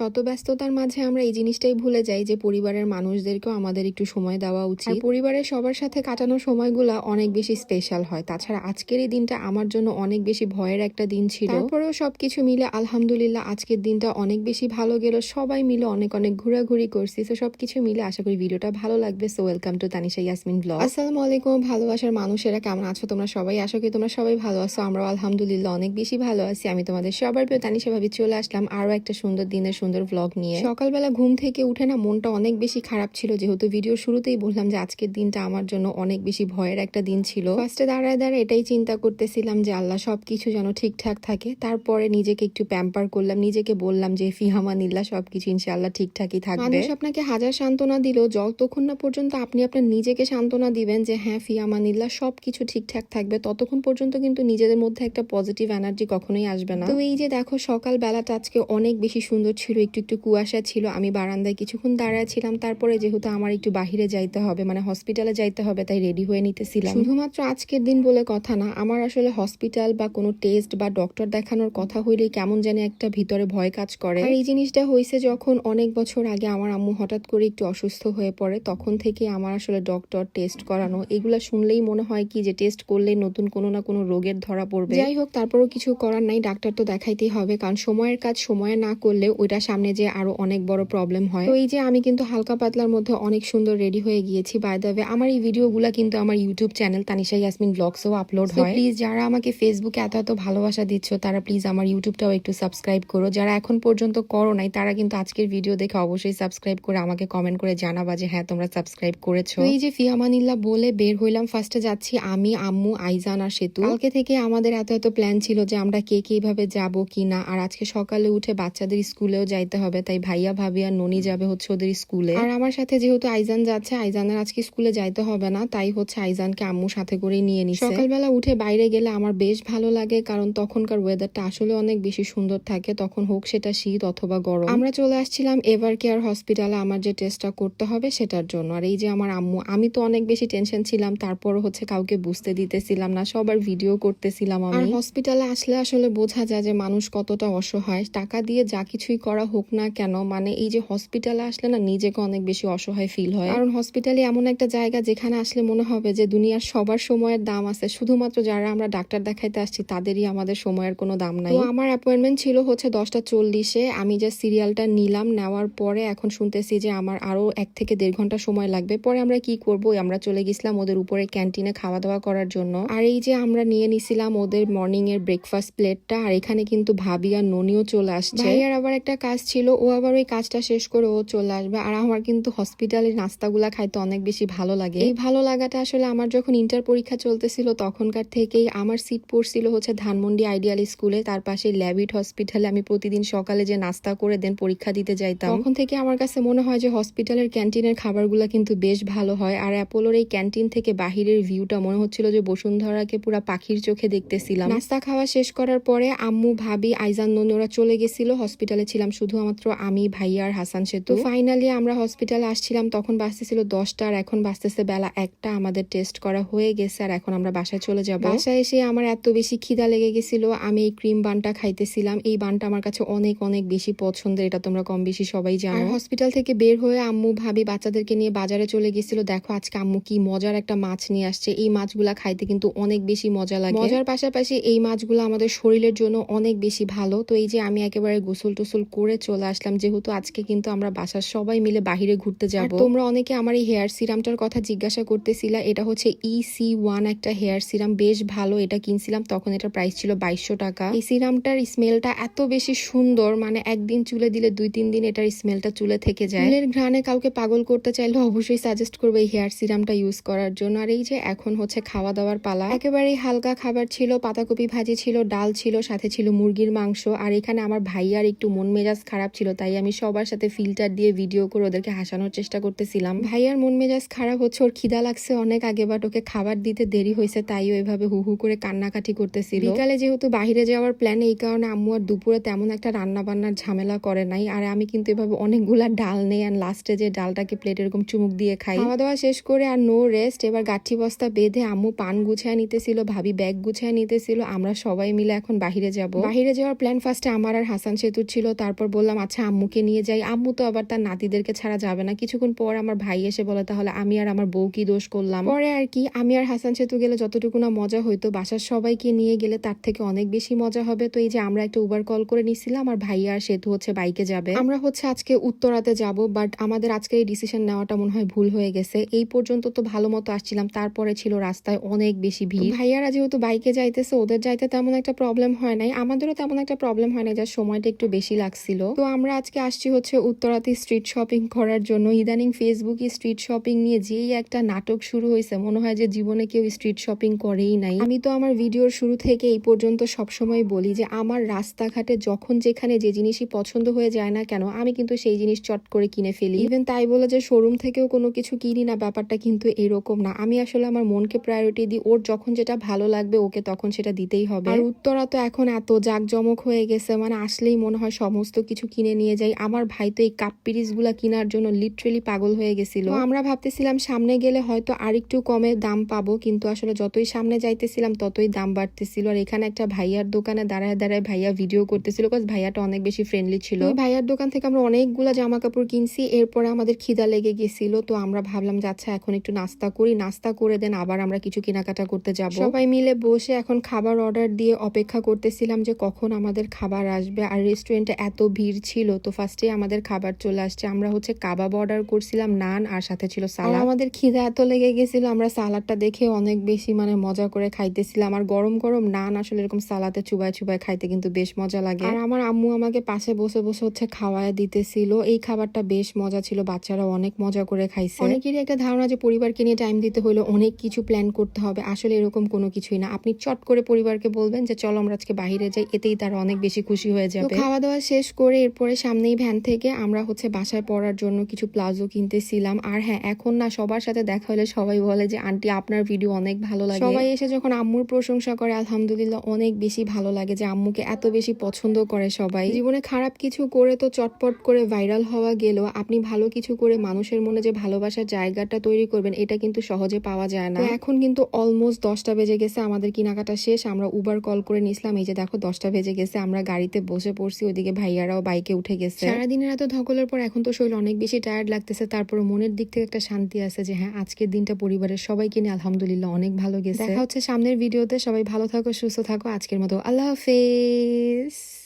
শত ব্যস্ততার মাঝে আমরা এই জিনিসটাই ভুলে যাই যে পরিবারের মানুষদেরকেও আমাদের একটু সময় দেওয়া উচিত। পরিবারের সবার সাথে কাটানো সময়গুলো অনেক বেশি স্পেশাল হয়। তাছাড়া আজকের এই দিনটা আমার জন্য অনেক বেশি ভয়ের একটা দিন ছিল। তারপরেও সবকিছু মিলে আলহামদুলিল্লাহ আজকের দিনটা অনেক বেশি ভালো গেল। সবাই মিলে অনেক অনেক ঘোরাঘুরি করছি। তো সবকিছু মিলে আশা করি ভিডিওটা ভালো লাগবে। So welcome to Tanisha Yasmin blog আসসালামু আলাইকুম, ভালোবাসার মানুষেরা কেমন আছো তোমরা সবাই? আশা করি তোমরা সবাই ভালো আছো। আমরাও আলহামদুলিল্লাহ অনেক বেশি ভালো আছি। আমি তোমাদের সবার প্রিয় তানিশা ভাবি, চলে আসলাম আরও একটা সুন্দর দিনের সুন্দর ব্লগ নিয়ে। সকালবেলা ঘুম থেকে উঠে না মনটা অনেক বেশি খারাপ ছিল যেহেতু ভিডিও শুরুতেই বললাম যে আজকের দিনটা আমার জন্য অনেক বেশি ভয়ের একটা দিন ছিল। ফার্স্টে দাঁড়ায় দাঁড়ায় এটাই চিন্তা করতেছিলাম যে আল্লাহ সবকিছু যেন ঠিকঠাক থাকে। তারপরে নিজেকে একটু প্যাম্পার করলাম নিজেকে বললাম যে ফিহামানিল্লাহ সবকিছু ইনশাআল্লাহ ঠিকঠাকই থাকবে। মানুষ আপনাকে হাজার সান্ত্বনা দিলেও যতক্ষণ না পর্যন্ত আপনি আপনার নিজেকে সান্ত্বনা দিবেন যে হ্যাঁ ফিয়ামানিল্লাহ সবকিছু ঠিকঠাক থাকবে ততক্ষণ পর্যন্ত কিন্তু নিজেদের মধ্যে একটা পজিটিভ এনার্জি কখনোই আসবে না। তো এই যে দেখো সকাল বেলাটা আজকে অনেক বেশি সুন্দর ছিল একটু একটু কুয়াশা ছিল, আমি বারান্দায় কিছুক্ষণ দাঁড়ায় ছিলাম। তারপরে যেহেতু আমার একটু বাহিরে যাইতে হবে মানে হসপিটালে যাইতে হবে, তাই রেডি হয়ে নিতেছিলাম। শুধুমাত্র আজকের দিন বলে কথা না, আমার আসলে হসপিটাল বা কোনো টেস্ট বা ডক্টর দেখানোর কথা হইলেই কেমন জানি একটা ভিতরে ভয় কাজ করে। আর এই জিনিসটা হয়েছে যখন অনেক বছর আগে আমার আম্মু হঠাৎ করে একটু অসুস্থ হয়ে পড়ে, তখন থেকে আমার আসলে ডক্টর টেস্ট করানো, এগুলা শুনলেই মনে হয় কি যে টেস্ট করলে নতুন কোনো না কোনো রোগের ধরা পড়বে। যাই হোক, তারপরও কিছু করার নাই, ডাক্তার তো দেখাইতেই হবে, কারণ সময়ের কাজ, সময়ে না করলে ওইটা সামনে যে আরও অনেক বড় প্রবলেম হয়। তো এই যে আমি কিন্তু হালকা পাতলার মধ্যে অনেক সুন্দর রেডি হয়ে গিয়েছি বাই দ্য ওয়ে আমার এই ভিডিওগুলো কিন্তু আমার ইউটিউব চ্যানেল তানিশা ইয়াসমিন ব্লগসও আপলোড হয়। প্লিজ যারা আমাকে ফেসবুকে এত এত ভালোবাসা দিচ্ছ তারা প্লিজ আমার ইউটিউবটাও একটু সাবস্ক্রাইব করো। যারা এখন পর্যন্ত করো নাই তারা কিন্তু আজকের ভিডিও দেখে অবশ্যই সাবস্ক্রাইব করে আমাকে কমেন্ট করে জানাবা যে হ্যাঁ তোমরা সাবস্ক্রাইব করেছ। এই যে ফিয়ামানিল্লাহ বলে বের হইলাম ফার্স্টে যাচ্ছি আমি আম্মু আইজান আর সেতু। কালকে থেকে আমাদের এত এত প্ল্যান ছিল যে আমরা কে কীভাবে যাব কি না আর আজকে সকালে উঠে বাচ্চাদের স্কুলেও যাইতে হবে তাই ভাইয়া ভাবি আর ননি যাবে হচ্ছে ওদের স্কুলে। আর আমার সাথে যেহেতু আইজান যাচ্ছে আইজানের আজকে স্কুলে যাইতে হবে না তাই হচ্ছে আইজানকে আম্মু সাথে করে নিয়ে নিছে। সকালবেলা উঠে বাইরে গেলে আমার বেশ ভালো লাগে কারণ তখনকার ওয়েদারটা আসলে অনেক বেশি সুন্দর থাকে তখন হোক সেটা শীত অথবা গরম। আমরা চলে আসছিলাম এভার কেয়ার হসপিটালে আমার যে টেস্টটা করতে হবে সেটার জন্য। আর এই যে আমার আম্মু আমি তো অনেক বেশি টেনশন ছিলাম তারপর হচ্ছে কাউকে বুঝতে দিতেছিলাম না সবার ভিডিও করতেছিলাম আমি। হসপিটালে আসলে আসলে বোঝা যায় যে মানুষ কতটা অসহায় টাকা দিয়ে যা কিছুই করা হোক না কেন মানে এই যে হসপিটালে আসলে না নিজেকে অনেক বেশি অসহায় ফিল হয়। কারণ হসপিটালে এমন একটা জায়গা যেখানে আসলে মনে হবে যে দুনিয়ার সবার সময়ের দাম আছে, শুধুমাত্র যারা আমরা ডাক্তার দেখাইতে আসছি তাদেরই আমাদের সময়ের কোনো দাম নাই। তো আমার অ্যাপয়েন্টমেন্ট ছিল হচ্ছে দশটা চল্লিশে, আমি যে সিরিয়ালটা নিলাম, নেওয়ার পরে এখন শুনতেছি যে আমার আরও এক থেকে দেড় ঘণ্টা সময় লাগবে। পরে আমরা কি করব? আমরা চলে গেছিলাম ওদের উপরে ক্যান্টিনে খাওয়া দাওয়া করার জন্য। আর এই যে আমরা নিয়ে নিছিলাম ওদের মর্নিং এর ব্রেকফাস্ট প্লেটটা আর এখানে কিন্তু ভাবি আর ননিও চলে আসছে। আবার একটা কাজ ছিল, ও আবার ওই কাজটা শেষ করে ও চলে আসবে। আর আমার কিন্তু হসপিটালের নাস্তাগুলা খাইতে অনেক বেশি ভালো লাগে। এই ভালো লাগাটা আসলে আমার যখন ইন্টার পরীক্ষা চলতেছিল, তখনকার থেকেই আমার সিট পড়ছিল হচ্ছে ধানমন্ডি আইডিয়াল স্কুলে। তার পাশে ল্যাবিট হসপিটালে আমি প্রতিদিন সকালে যে নাস্তা করে দেন, পরীক্ষা দিতে যাইতাম। তখন থেকে আমার কাছে মনে হয় যে হসপিটালের ক্যান্টিনের খাবারগুলো কিন্তু বেশ ভালো হয়। আর অ্যাপোলোর এই ক্যান্টিন থেকে বাহিরের ভিউটা মনে হচ্ছিল যে বসুন্ধরাকে পুরা পাখির চোখে দেখতেছিলাম। নাস্তা খাওয়া শেষ করার পরে আম্মু, ভাবি, আইজান ননি ওরা চলে গেছিল। হসপিটালে ছিলাম শুধুমাত্র আমি ভাইয়া আর হাসান সেতু। ফাইনালি আমরা হসপিটালে আসছিলাম তখন বাঁচতেছিল দশটা আর এখন বাঁচতেছে বেলা একটা। আমাদের টেস্ট করা হয়ে গেছে আর এখন আমরা বাসায় চলে যাব। বাসায় এসে আমার এত বেশি খিদা লেগে গেছিল আমি এই ক্রিম বানটা খাইতেছিলাম। এই বানটা আমার কাছে অনেক অনেক বেশি পছন্দের এটা তোমরা কম বেশি সবাই জানো। হসপিটাল থেকে বের হয়ে আম্মু ভাবি বাচ্চাদেরকে নিয়ে বাজারে চলে গেছিল। দেখো আজকে আম্মু কি মজার একটা মাছ নিয়ে আসছে। এই মাছগুলা খাইতে কিন্তু অনেক বেশি মজা লাগে। মজার পাশাপাশি এই মাছগুলো আমাদের শরীরের জন্য অনেক বেশি ভালো। তো এই যে আমি একেবারে গোসল টোসল করে চলে আসলাম। যেহেতু আজকে কিন্তু আমরা বাসার সবাই মিলে বাহিরে ঘুরতে যাব। তোমরা অনেকে আমার এই হেয়ার সিরামটার কথা জিজ্ঞাসা করতেছিলা। এটা হচ্ছে ই সি ওয়ান একটা হেয়ার সিরাম বেশ ভালো। এটা কিনছিলাম তখন এটা প্রাইস ছিল বাইশশো টাকা। এই সিরামটার স্মেলটা এত বেশি সুন্দর মানে একদিন চুলে দিলে দুই তিন দিন এটার স্মেলটা চুলে থেকে যায়। চুলের ঘ্রাণে কাউকে পাগল করতে চাইলে অবশ্যই সাজেস্ট করবে এই হেয়ার সিরামটা ইউজ করার জন্য। আর এই যে এখন হচ্ছে খাওয়া দাওয়ার পালা। একেবারেই হালকা খাবার ছিল পাতাকপি ভাজি ছিল ডাল ছিল সাথে ছিল মুরগির মাংস। আর এখানে আমার ভাইয়ার একটু মন মেজাজ খারাপ ছিল, তাই আমি সবার সাথে ফিল্টার দিয়ে ভিডিও করে ওদেরকে হাসানোর চেষ্টা করতেছিলাম। ভাইয়ার মন মেজাজ খারাপ হচ্ছে, ওর খিদা লাগছে অনেক আগে বাট ওকে খাবার দিতে দেরি হয়েছে, তাই ওইভাবে হু হু করে কান্নাকাটি করতেছিল। বিকালে যেহেতু বাইরে যাওয়ার প্ল্যান এই কারণে আম্মু আর দুপুরে তেমন একটা রান্না বান্নার ঝামেলা করে নাই, আর আমি কিন্তু এভাবে অনেকগুলা ডাল নেই আর লাস্টে যে ডালটাকে প্লেট এরকম চুমুক দিয়ে খাই। খাওয়া দাওয়া শেষ করে আর নো রেস্ট এবার গাঠি বস্তা বেঁধে আম্মু পান গুছায় নিতেছিল, ভাবি ব্যাগ গুছায় নিতেছিল, আমরা সবাই মিলে এখন বাহিরে যাব। বাহিরে যাওয়ার প্ল্যান ফার্স্টে আমার আর হাসান সেতুর ছিল, তারপর বললাম আচ্ছা আম্মুকে নিয়ে যাই। আম্মু তো আবার তার নাতিদেরকে ছাড়া যাবে না। কিছুক্ষণ পর আমার ভাই এসে বলে, তাহলে আমি আর আমার বউ কি দোষ করলাম? পরে আর কি, আমি আর হাসান সেতু গেলে যতটুকু না মজা হইতো, বাসার সবাইকে নিয়ে গেলে তার থেকে অনেক বেশি মজা হবে। তো এই যে আমরা একটা উবার কল করে নিছিলাম, আর ভাইয়া আর সেতু হচ্ছে বাইকে যাবে। আমরা হচ্ছে আজকে উত্তরাতে যাব বাট আমাদের আজকে এই ডিসিশন নেওয়াটা মনে হয় ভুল হয়ে গেছে। এই পর্যন্ত তো ভালো মতো আসছিলাম, তারপরে ছিল রাস্তায় অনেক বেশি ভিড়। ভাইয়ারা যেহেতু বাইকে যাইতেছে, ওদের যাইতে তেমন একটা প্রবলেম হয় নাই। আমাদেরও তেমন একটা প্রবলেম হয় না যার সময়টা একটু বেশি লাগছিল তো আমরা আজকে আসছি হচ্ছে উত্তরাতে স্ট্রিট শপিং করার জন্য। ইদানিং ফেসবুকে স্ট্রিট শপিং নিয়ে যেই একটা নাটক শুরু হয়েছে, মনে হয় যে জীবনে কেউ স্ট্রিট শপিং করেই নাই। আমি তো আমার ভিডিওর শুরু থেকে এই পর্যন্ত সবসময় বলি যে, আমার রাস্তাঘাটে যখন যেখানে যে জিনিসই পছন্দ হয়ে যায় না কেন, আমি কিন্তু সেই জিনিস চট করে কিনে ফেলি। ইভেন তাই বলে যে শোরুম থেকেও কোনো কিছু কিনি না, ব্যাপারটা কিন্তু এরকম না। আমি আসলে আমার মনকে প্রায়োরিটি দিই, ওর যখন যেটা ভালো লাগবে, ওকে তখন সেটা দিতেই হবে। আর উত্তরা তো এখন এত জাঁকজমক হয়ে গেছে মানে আসলেই মনে হয় সমস্ত কিছু কিনে নিয়ে যাই। আমার ভাই তো এই কাপ পিরিসগুলা কেনার জন্য লিটারেলি পাগল হয়ে গেছিল। আমরা ভাবতেছিলাম সামনে গেলে হয়তো আরেকটু কমে দাম পাবো, কিন্তু আসলে যতই সামনে যাইতেছিলাম ততই দাম বাড়তেছিল। আর এখানে একটা ভাইয়ার দোকানে দাঁড়ায় দাঁড়ায় ভাইয়া ভিডিও করতেছিল বিকজ ভাইয়াটা অনেক বেশি ফ্রেন্ডলি ছিল। ভাইয়ার দোকান থেকে আমরা অনেকগুলা জামা কাপড় কিনছি, এরপরে আমাদের খিদা লেগে গেছিল। তো আমরা ভাবলাম যে আচ্ছা এখন একটু নাস্তা করি। নাস্তা করে দেন আবার আমরা কিছু কেনাকাটা করতে যাব। সবাই মিলে বসে এখন খাবার অর্ডার দিয়ে অপেক্ষা করতেছিলাম যে, কখন আমাদের খাবার আসবে? আর রেস্টুরেন্টে এত ভিড় ছিল তো ফার্স্টে আমাদের খাবার চলে আসছে। আমরা হচ্ছে কাবাব অর্ডার করছিলাম নান আর সাথে ছিল সালাদ। আমাদের খিদা এত লেগে গেছিল আমরা সালাদটা দেখে অনেক বেশি মানে মজা করে খাইতেছিলাম। আর গরম গরম নান আসলে এরকম সালাতে চুবায় চুবায় খাইতে কিন্তু বেশ মজা লাগে। আর আমার আম্মু আমাকে পাশে বসে বসে হচ্ছে খাওয়ায় দিতেছিল। এই খাবারটা বেশ মজা ছিল বাচ্চারা অনেক মজা করে খাইছে। অনেকেরই একটা ধারণা যে পরিবারকে নিয়ে টাইম দিতে হলে অনেক কিছু প্ল্যান করতে হবে। আসলে এরকম কোনো কিছুই না। আপনি চট করে পরিবারকে বলবেন যে চলো আমরা আজকে বাইরে যাই। এতেই তারা অনেক বেশি খুশি হয়ে যাবে। খাওয়া দাওয়া শেষ করে এরপরে সামনেই ভ্যান থেকে আমরা হচ্ছে বাসায় পড়ার জন্য কিছু প্লাজো কিনতেছিলাম। আর হ্যাঁ এখন না সবার সাথে দেখা হলে সবাই বলে যে আন্টি আপনার ভিডিও অনেক ভালো লাগে। সবাই এসে যখন আম্মুর প্রশংসা করে আলহামদুলিল্লাহ অনেক বেশি ভালো লাগে যে আম্মুকে এত বেশি পছন্দ করে সবাই। জীবনে খারাপ কিছু করে তো চটপট করে ভাইরাল হওয়া গেলেও আপনি ভালো কিছু করে মানুষের মনে যে ভালোবাসার জায়গাটা তৈরি করবেন এটা কিন্তু সহজে পাওয়া যায় না। এখন কিন্তু অলমোস্ট দশটা বেজে গেছে আমাদের কেনাকাটা শেষ। আমরা উবার কল করে নিছিলাম এই যে দেখো দশটা বেজে গেছে আমরা গাড়িতে বসে পড়ছি ওদিকে ভাইয়ারাও বাইকে উঠে গেছে। সারাদিনের এত ধকলের পর এখন তো শরীর অনেক বেশি টায়ার্ড লাগতেছে তারপর মনের দিক থেকে একটা শান্তি আছে যে হ্যাঁ আজকের দিনটা পরিবারের সবাইকে নিয়ে আলহামদুলিল্লাহ অনেক ভালো গেছে। দেখা হচ্ছে সামনের ভিডিওতে সবাই ভালো থাকো সুস্থ থাকো আজকের মতো আল্লাহ হাফেজ।